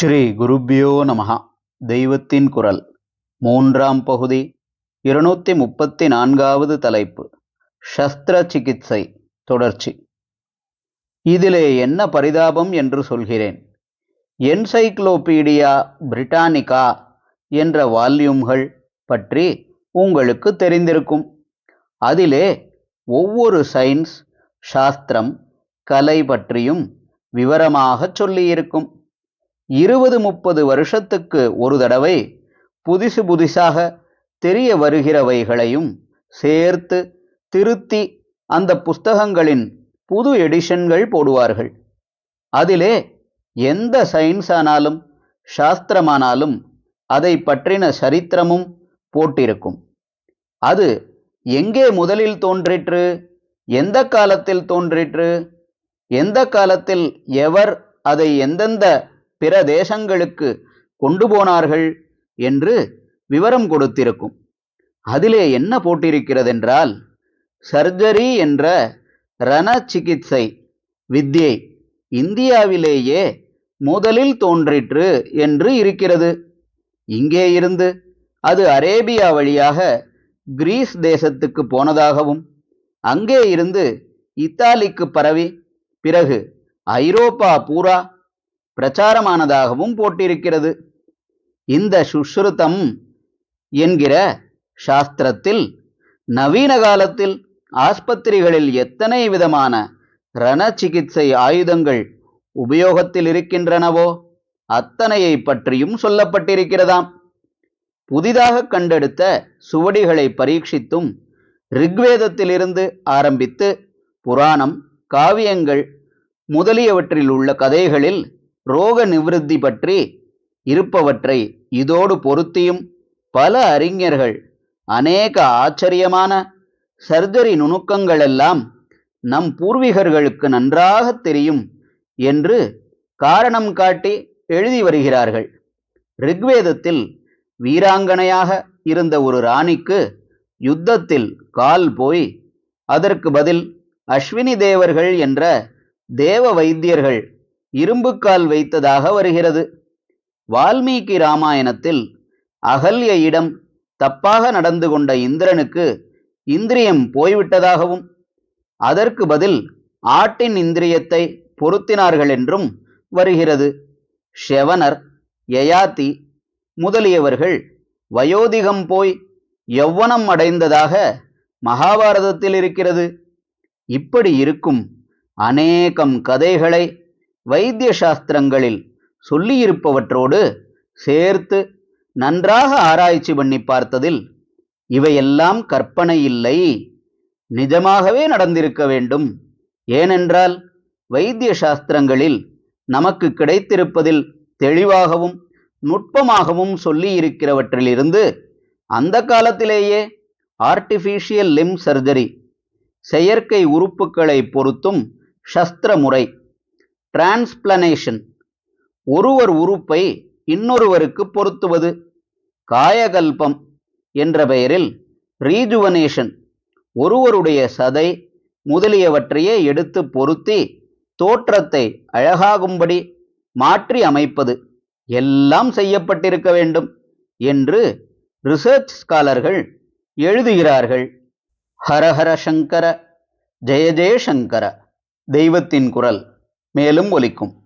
ஸ்ரீ குருப்பியோ நமஹா. தெய்வத்தின் குரல். மூன்றாம் பகுதி. இருநூத்தி முப்பத்தி நான்காவது தலைப்பு. சஸ்திர சிகிச்சை தொடர்ச்சி. இதிலே என்ன பரிதாபம் என்று சொல்கிறேன். என்சைக்ளோபீடியா பிரிட்டானிகா என்ற வால்யூம்கள் பற்றி உங்களுக்கு தெரிந்திருக்கும். அதிலே ஒவ்வொரு சயின்ஸ் சாஸ்திரம் கலை பற்றியும் விவரமாகச் சொல்லியிருக்கும். இருபது முப்பது வருஷத்துக்கு ஒரு தடவை புதுசு புதுசாக தெரிய வருகிறவைகளையும் சேர்த்து திருத்தி அந்த புஸ்தகங்களின் புது எடிஷன்கள் போடுவார்கள். அதிலே எந்த சயின்ஸ் ஆனாலும் சாஸ்திரமானாலும் அதை பற்றின சரித்திரமும் போட்டிருக்கும். அது எங்கே முதலில் தோன்றிற்று? எந்த காலத்தில் தோன்றிற்று? எந்த காலத்தில் எவர் அதை எந்தெந்த பிற தேசங்களுக்கு கொண்டு போனார்கள் என்று விவரம் கொடுத்திருக்கும். அதிலே என்ன போட்டிருக்கிறதென்றால் சர்ஜரி என்ற ரண சிகிச்சை வித்தியை இந்தியாவிலேயே முதலில் தோன்றிற்று என்று இருக்கிறது. இங்கே இருந்து அது அரேபியா வழியாக கிரீஸ் தேசத்துக்கு போனதாகவும் அங்கே இருந்து இத்தாலிக்கு பரவி பிறகு ஐரோப்பா பூரா பிரச்சாரமானதாகவும் போட்டிருக்கிறது. இந்த சுஷ்ருதம் என்கிற சாஸ்திரத்தில் நவீன காலத்தில் ஆஸ்பத்திரிகளில் எத்தனை விதமான ரண சிகிச்சை ஆயுதங்கள் உபயோகத்தில் இருக்கின்றனவோ அத்தனையை பற்றியும் சொல்லப்பட்டிருக்கிறதாம். புதிதாக கண்டெடுத்த சுவடிகளை பரீட்சித்தும் ரிக்வேதத்திலிருந்து ஆரம்பித்து புராணம் காவியங்கள் முதலியவற்றில் உள்ள கதைகளில் ரோக நிவிருத்தி பற்றி இருப்பவற்றை இதோடு பொருத்தியும் பல அறிஞர்கள் அநேக ஆச்சரியமான சர்ஜரி நுணுக்கங்களெல்லாம் நம் பூர்வீகர்களுக்கு நன்றாக தெரியும் என்று காரணம் காட்டி எழுதி வருகிறார்கள். ரிக்வேதத்தில் வீராங்கனையாக இருந்த ஒரு ராணிக்கு யுத்தத்தில் கால் போய் அதற்கு பதில் அஸ்வினி தேவர்கள் என்ற தேவ வைத்தியர்கள் இரும்புக்கால் வைத்ததாக வருகிறது. வால்மீகி ராமாயணத்தில் அகல்யிடம் தப்பாக நடந்து கொண்ட இந்திரனுக்கு இந்திரியம் போய்விட்டதாகவும் அதற்கு பதில் ஆட்டின் இந்திரியத்தை பொருத்தினார்கள் என்றும் வருகிறது. ஷெவனர் யயாதி முதலியவர்கள் வயோதிகம் போய் யௌவனம் அடைந்ததாக மகாபாரதத்தில் இருக்கிறது. இப்படி இருக்கும் அநேகம் கதைகளை வைத்திய சாஸ்திரங்களில் சொல்லியிருப்பவற்றோடு சேர்த்து நன்றாக ஆராய்ச்சி பண்ணி பார்த்ததில் இவையெல்லாம் கற்பனை இல்லை. நிஜமாகவே நடந்திருக்க வேண்டும். ஏனென்றால் வைத்திய சாஸ்திரங்களில் நமக்கு கிடைத்திருப்பதில் தெளிவாகவும் நுட்பமாகவும் சொல்லியிருக்கிறவற்றிலிருந்து அந்த காலத்திலேயே ஆர்டிஃபிஷியல் லிம் சர்ஜரி செயற்கை உறுப்புகளை பொருத்தும் சஸ்திர முறை டிரான்ஸ்பிளனேஷன் ஒருவர் உறுப்பை இன்னொருவருக்கு பொருத்துவது. காயகல்பம் என்ற பெயரில் ரீஜுவனேஷன் ஒருவருடைய சதை முதலியவற்றையே எடுத்து பொருத்தி தோற்றத்தை அழகாகும்படி மாற்றி அமைப்பது எல்லாம் செய்யப்பட்டிருக்க வேண்டும் என்று ரிசர்ச் ஸ்காலர்கள் எழுதுகிறார்கள். ஹரஹர சங்கர ஜெய ஜெயசங்கர தெய்வத்தின் குரல். மேலும் ஒலிக்கும்.